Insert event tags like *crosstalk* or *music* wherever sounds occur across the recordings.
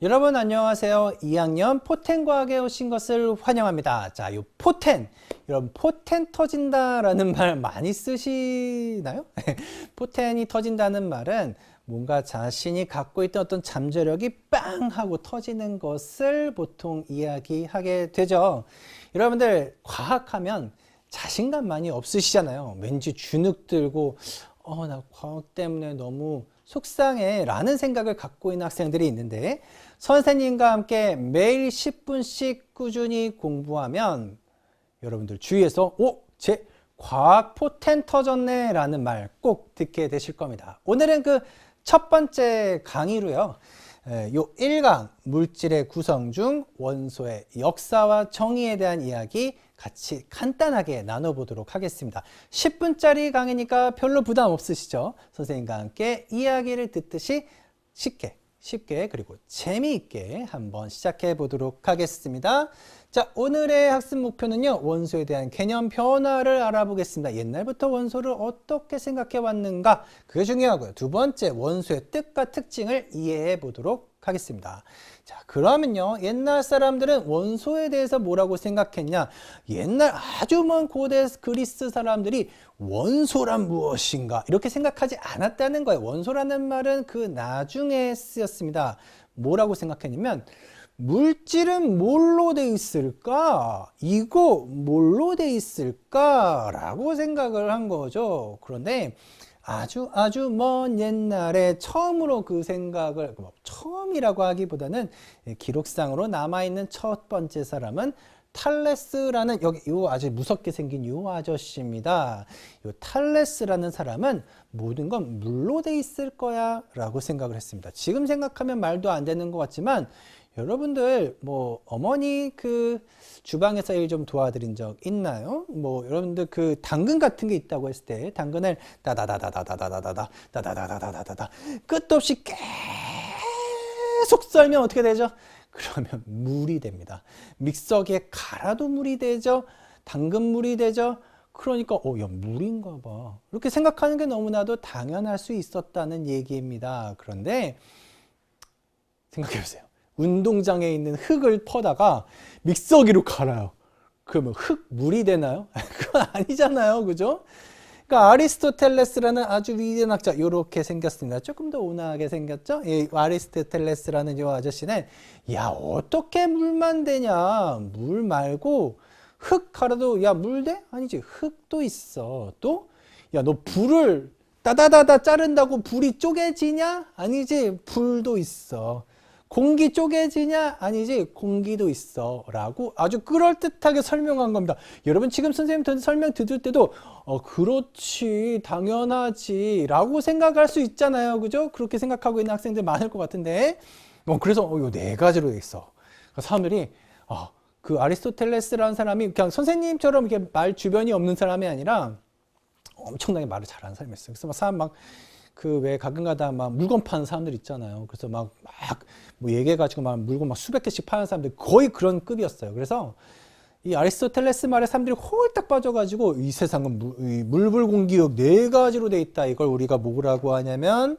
여러분 안녕하세요. 2학년 포텐과학에 오신 것을 환영합니다. 자, 이 포텐. 여러분 포텐 터진다라는 *laughs* 말 많이 쓰시나요? *laughs* 포텐이 터진다는 말은 뭔가 자신이 갖고 있던 어떤 잠재력이 빵 하고 터지는 것을 보통 이야기하게 되죠. 여러분들 과학하면 자신감 많이 없으시잖아요. 왠지 주눅 들고 어, 나 과학 때문에 너무 속상해 라는 생각을 갖고 있는 학생들이 있는데 선생님과 함께 매일 10분씩 꾸준히 공부하면 여러분들 주위에서 오, 제 과학 포텐 터졌네 라는 말 꼭 듣게 되실 겁니다. 오늘은 그 첫 번째 강의로요. 에, 요 1강 물질의 구성 중 원소의 역사와 정의에 대한 이야기 같이 간단하게 나눠보도록 하겠습니다. 10분짜리 강의니까 별로 부담 없으시죠? 선생님과 함께 이야기를 듣듯이 쉽게 쉽게 그리고 재미있게 한번 시작해 보도록 하겠습니다. 자, 오늘의 학습 목표는요. 원소에 대한 개념 변화를 알아보겠습니다. 옛날부터 원소를 어떻게 생각해 왔는가? 그게 중요하고요. 두 번째, 원소의 뜻과 특징을 이해해 보도록 하겠습니다. 자, 그러면요. 옛날 사람들은 원소에 대해서 뭐라고 생각했냐? 옛날 아주 먼 고대 그리스 사람들이 원소란 무엇인가? 이렇게 생각하지 않았다는 거예요. 원소라는 말은 그 나중에 쓰였습니다. 뭐라고 생각했냐면, 물질은 뭘로 돼 있을까? 이거 뭘로 돼 있을까? 라고 생각을 한 거죠. 그런데 아주 아주 먼 옛날에 처음으로 그 생각을 뭐 처음이라고 하기보다는 기록상으로 남아있는 첫 번째 사람은 탈레스라는 여기 요 아주 무섭게 생긴 요 아저씨입니다. 요 탈레스라는 사람은 모든 건 물로 돼 있을 거야라고 생각을 했습니다. 지금 생각하면 말도 안 되는 것 같지만 여러분들 뭐 어머니 그 주방에서 일 좀 도와드린 적 있나요? 뭐 여러분들 그 당근 같은 게 있다고 했을 때 당근을 다다다다다다다다다다 다다다다다다다 끝도 없이 계속 썰면 어떻게 되죠? 그러면 물이 됩니다. 믹서기에 갈아도 물이 되죠. 당근 물이 되죠. 그러니까 어, 야 물인가 봐. 이렇게 생각하는 게 너무나도 당연할 수 있었다는 얘기입니다. 그런데 생각해 보세요. 운동장에 있는 흙을 퍼다가 믹서기로 갈아요. 그러면 흙 물이 되나요? *laughs* 그건 아니잖아요. 그죠? 그러니까 아리스토텔레스라는 아주 위대한 학자 이렇게 생겼습니다. 조금 더 온화하게 생겼죠? 이 아리스토텔레스라는 이 아저씨는 야 어떻게 물만 되냐? 물 말고 흙 갈아도 야 물 돼? 아니지 흙도 있어. 또 야 너 불을 따다다다 자른다고 불이 쪼개지냐? 아니지 불도 있어. 공기 쪼개지냐? 아니지, 공기도 있어. 라고 아주 그럴듯하게 설명한 겁니다. 여러분, 지금 선생님 설명 들을 때도, 어, 그렇지, 당연하지. 라고 생각할 수 있잖아요. 그죠? 그렇게 생각하고 있는 학생들 많을 것 같은데. 어, 그래서, 어, 이거 네 가지로 돼 있어. 그러니까 사람들이, 어, 그 아리스토텔레스라는 사람이 그냥 선생님처럼 이렇게 말 주변이 없는 사람이 아니라 엄청나게 말을 잘하는 사람이었어요. 그래서 막 사람 막, 그 왜 가끔가다 막 물건 파는 사람들 있잖아요. 그래서 막 막 뭐 얘기해 가지고 막 물건 막 수백 개씩 파는 사람들 거의 그런 급이었어요. 그래서 이 아리스토텔레스 말에 사람들이 홀딱 빠져가지고 이 세상은 물, 물불공기역 네 가지로 돼 있다. 이걸 우리가 뭐라고 하냐면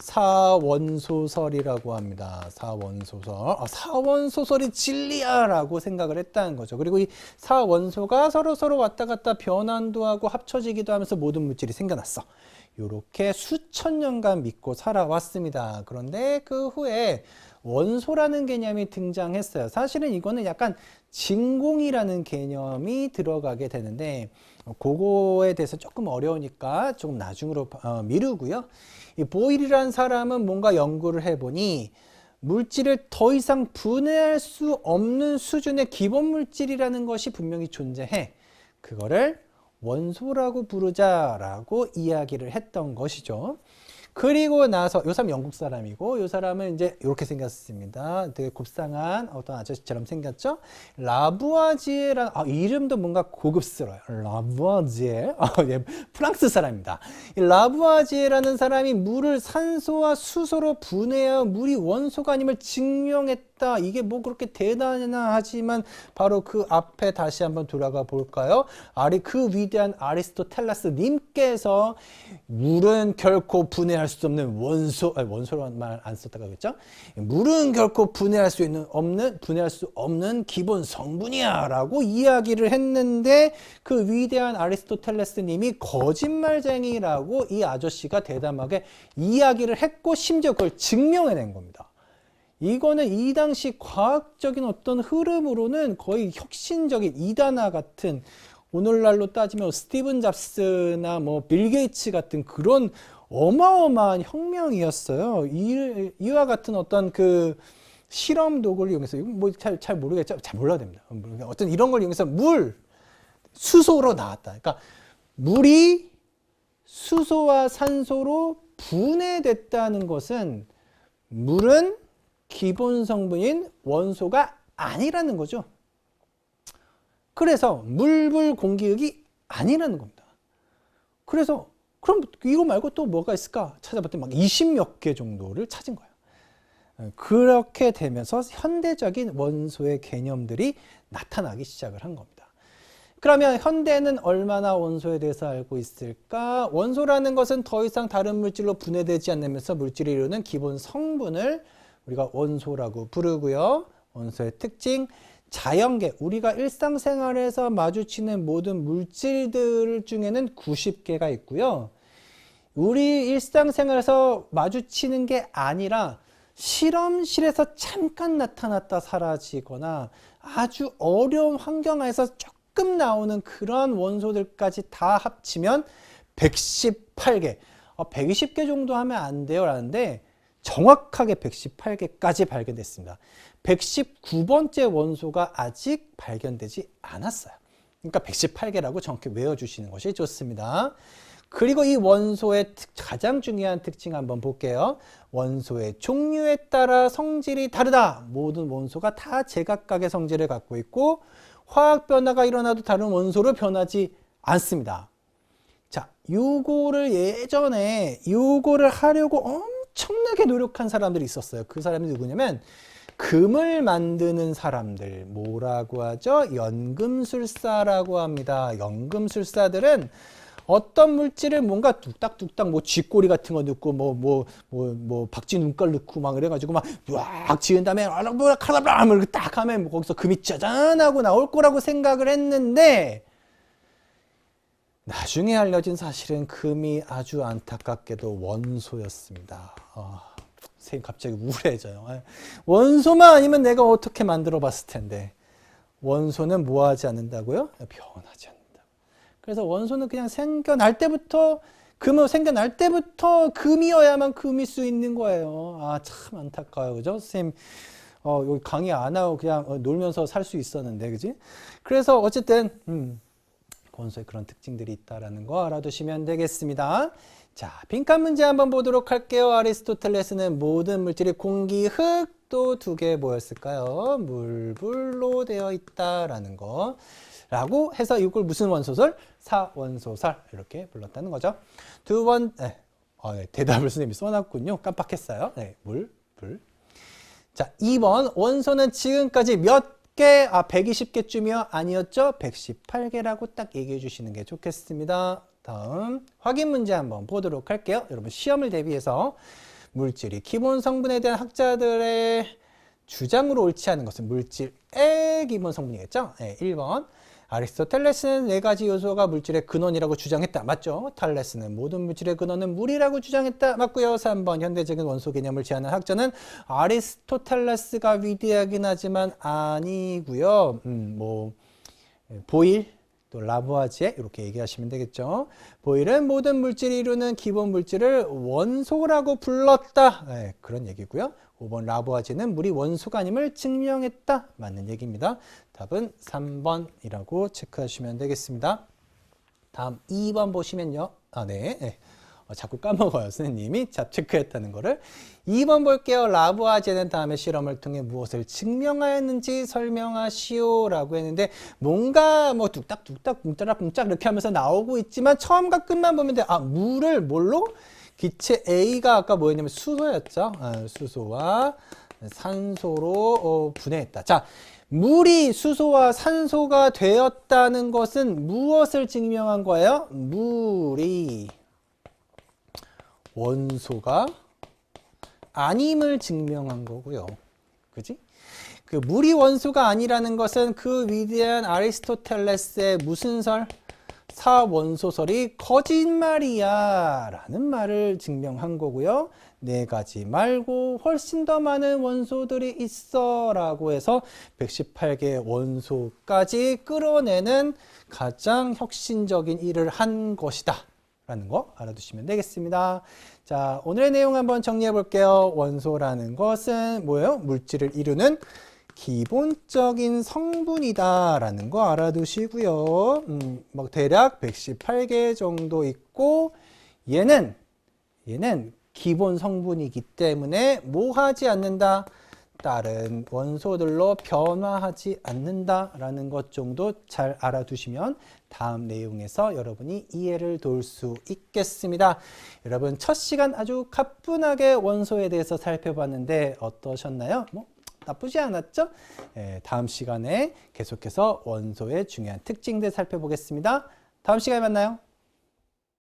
사원소설이라고 합니다. 사원소설. 아, 사원소설이 진리야라고 생각을 했다는 거죠. 그리고 이 사원소가 서로 서로 왔다 갔다 변환도 하고 합쳐지기도 하면서 모든 물질이 생겨났어. 이렇게 수천 년간 믿고 살아왔습니다. 그런데 그 후에 원소라는 개념이 등장했어요. 사실은 이거는 약간 진공이라는 개념이 들어가게 되는데 그거에 대해서 조금 어려우니까 조금 나중으로 어, 미루고요. 이 보일이라는 사람은 뭔가 연구를 해보니 물질을 더 이상 분해할 수 없는 수준의 기본 물질이라는 것이 분명히 존재해. 그거를 원소라고 부르자라고 이야기를 했던 것이죠. 그리고 나서 요 사람 영국 사람이고 요 사람은 이제 이렇게 생겼습니다. 되게 곱상한 어떤 아저씨처럼 생겼죠. 라부아지에라는 아, 이름도 뭔가 고급스러워요. 라부아지에 아, 예, 프랑스 사람입니다. 이 라부아지에라는 사람이 물을 산소와 수소로 분해하여 물이 원소가 아님을 증명했다. 했다. 이게 뭐 그렇게 대단하나 하지만 바로 그 앞에 다시 한번 돌아가 볼까요? 아리 그 위대한 아리스토텔레스 님께서 물은 결코 분해할 수 없는 원소 아니 원소란 말안 썼다가 그랬죠? 물은 결코 분해할 수 있는 없는 분해할 수 없는 기본 성분이야라고 이야기를 했는데 그 위대한 아리스토텔레스 님이 거짓말쟁이라고 이 아저씨가 대담하게 이야기를 했고 심지어 그걸 증명해낸 겁니다. 이거는 이 당시 과학적인 어떤 흐름으로는 거의 혁신적인 이단화 같은 오늘날로 따지면 스티븐 잡스나 뭐 빌 게이츠 같은 그런 어마어마한 혁명이었어요. 이, 이와 같은 어떤 그 실험 도구를 이용해서 뭐잘 잘 모르겠죠. 잘 몰라야 됩니다. 어떤 이런 걸 이용해서 물 수소로 나왔다. 그러니까 물이 수소와 산소로 분해됐다는 것은 물은 기본 성분인 원소가 아니라는 거죠. 그래서 물불 공기흙이 아니라는 겁니다. 그래서 그럼 이거 말고 또 뭐가 있을까 찾아봤더니 막 20몇 개 정도를 찾은 거예요. 그렇게 되면서 현대적인 원소의 개념들이 나타나기 시작을 한 겁니다. 그러면 현대는 얼마나 원소에 대해서 알고 있을까? 원소라는 것은 더 이상 다른 물질로 분해되지 않으면서 물질을 이루는 기본 성분을 우리가 원소라고 부르고요. 원소의 특징, 자연계, 우리가 일상생활에서 마주치는 모든 물질들 중에는 90개가 있고요. 우리 일상생활에서 마주치는 게 아니라 실험실에서 잠깐 나타났다 사라지거나 아주 어려운 환경 하에서 조금 나오는 그런 원소들까지 다 합치면 118개. 어, 120개 정도 하면 안 돼요. 라는데 정확하게 118개까지 발견됐습니다. 119번째 원소가 아직 발견되지 않았어요. 그러니까 118개라고 정확히 외워주시는 것이 좋습니다. 그리고 이 원소의 가장 중요한 특징 한번 볼게요. 원소의 종류에 따라 성질이 다르다. 모든 원소가 다 제각각의 성질을 갖고 있고 화학 변화가 일어나도 다른 원소로 변하지 않습니다. 자, 요거를 예전에 요거를 하려고 엄 청나게 노력한 사람들이 있었어요. 그 사람이 누구냐면 금을 만드는 사람들 뭐라고 하죠? 연금술사라고 합니다. 연금술사들은 어떤 물질을 뭔가 뚝딱뚝딱 뭐 쥐꼬리 같은 거 넣고 뭐 뭐 뭐 뭐 박쥐 눈깔 넣고 막 그래가지고 막쫙 지은 다음에 아라브라 카라브라 이렇게 딱 하면 거기서 금이 짜잔 하고 나올 거라고 생각을 했는데 나중에 알려진 사실은 금이 아주 안타깝게도 원소였습니다. 아, 선생님 갑자기 우울해져요. 아, 원소만 아니면 내가 어떻게 만들어 봤을 텐데 원소는 뭐 하지 않는다고요? 변하지 않는다. 그래서 원소는 그냥 생겨날 때부터 금은 생겨날 때부터 금이어야만 금일 수 있는 거예요. 아, 참 안타까워요. 그죠? 선생님, 어, 여기 강의 안 하고 그냥 어, 놀면서 살 수 있었는데, 그지? 그래서 어쨌든, 음, 원소에 그런 특징들이 있다라는 거 알아두시면 되겠습니다. 자, 빈칸 문제 한번 보도록 할게요. 아리스토텔레스는 모든 물질이 공기, 흙, 또 두 개 뭐였을까요? 물, 불로 되어 있다라는 거. 라고 해서 이걸 무슨 원소설? 사원소설 이렇게 불렀다는 거죠. 두 번, 네. 어, 네. 대답을 선생님이 써놨군요. 깜빡했어요. 네, 물, 불. 자, 2번 원소는 지금까지 몇 개, 아, 120개쯤이요? 아니었죠? 118개라고 딱 얘기해 주시는 게 좋겠습니다. 다음 확인 문제 한번 보도록 할게요. 여러분 시험을 대비해서 물질이 기본 성분에 대한 학자들의 주장으로 옳지 않은 것은 물질의 기본 성분이겠죠? 네, 1번. 아리스토텔레스는 네 가지 요소가 물질의 근원이라고 주장했다. 맞죠? 탈레스는 모든 물질의 근원은 물이라고 주장했다. 맞고요. 3번 현대적인 원소 개념을 제안한 학자는 아리스토텔레스가 위대하긴 하지만 아니고요. 음, 뭐 보일 또 라부아지에 이렇게 얘기하시면 되겠죠. 보일은 모든 물질이 이루는 기본 물질을 원소라고 불렀다. 네, 그런 얘기고요. 5번 라부아지는 물이 원소가 아님을 증명했다. 맞는 얘기입니다. 답은 3번이라고 체크하시면 되겠습니다. 다음 2번 보시면요. 아, 네. 네. 어, 자꾸 까먹어요. 선생님이 잡 체크했다는 거를. 2번 볼게요. 라부아제는 다음에 실험을 통해 무엇을 증명하였는지 설명하시오 라고 했는데 뭔가 뭐 뚝딱뚝딱 뭉따락뭉짝 이렇게 하면서 나오고 있지만 처음과 끝만 보면 돼. 아, 물을 뭘로? 기체 A가 아까 뭐였냐면 수소였죠. 아, 수소와 산소로 어, 분해했다. 자, 물이 수소와 산소가 되었다는 것은 무엇을 증명한 거예요? 물이 원소가 아님을 증명한 거고요. 그지? 그 물이 원소가 아니라는 것은 그 위대한 아리스토텔레스의 무슨 설? 사원소설이 거짓말이야 라는 말을 증명한 거고요. 네 가지 말고 훨씬 더 많은 원소들이 있어 라고 해서 118개의 원소까지 끌어내는 가장 혁신적인 일을 한 것이다 라는 거 알아두시면 되겠습니다. 자, 오늘의 내용 한번 정리해 볼게요. 원소라는 것은 뭐예요? 물질을 이루는 기본적인 성분이다라는 거 알아두시고요. 음, 뭐 대략 118개 정도 있고 얘는 얘는 기본 성분이기 때문에 뭐 하지 않는다? 다른 원소들로 변화하지 않는다라는 것 정도 잘 알아두시면 다음 내용에서 여러분이 이해를 돌수 있겠습니다. 여러분 첫 시간 아주 가뿐하게 원소에 대해서 살펴봤는데 어떠셨나요? 뭐 나쁘지 않았죠? 예, 다음 시간에 계속해서 원소의 중요한 특징들 살펴보겠습니다. 다음 시간에 만나요.